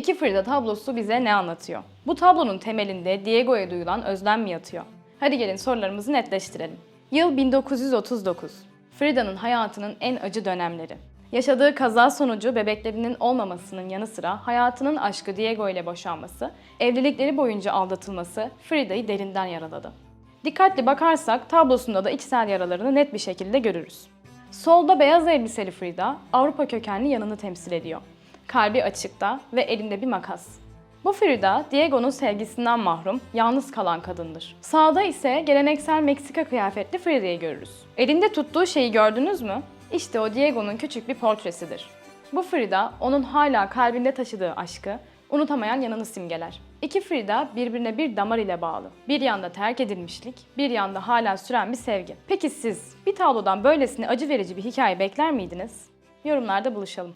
İki Frida tablosu bize ne anlatıyor? Bu tablonun temelinde Diego'ya duyulan özlem mi yatıyor? Hadi gelin sorularımızı netleştirelim. Yıl 1939. Frida'nın hayatının en acı dönemleri. Yaşadığı kaza sonucu bebeklerinin olmamasının yanı sıra hayatının aşkı Diego ile boşanması, evlilikleri boyunca aldatılması Frida'yı derinden yaraladı. Dikkatli bakarsak tablosunda da içsel yaralarını net bir şekilde görürüz. Solda beyaz elbiseli Frida, Avrupa kökenli yanını temsil ediyor. Kalbi açıkta ve elinde bir makas. Bu Frida, Diego'nun sevgisinden mahrum, yalnız kalan kadındır. Sağda ise geleneksel Meksika kıyafetli Frida'yı görürüz. Elinde tuttuğu şeyi gördünüz mü? İşte o Diego'nun küçük bir portresidir. Bu Frida, onun hala kalbinde taşıdığı aşkı, unutamayan yanını simgeler. İki Frida birbirine bir damar ile bağlı. Bir yanda terk edilmişlik, bir yanda hala süren bir sevgi. Peki siz bir tablodan böylesine acı verici bir hikaye bekler miydiniz? Yorumlarda buluşalım.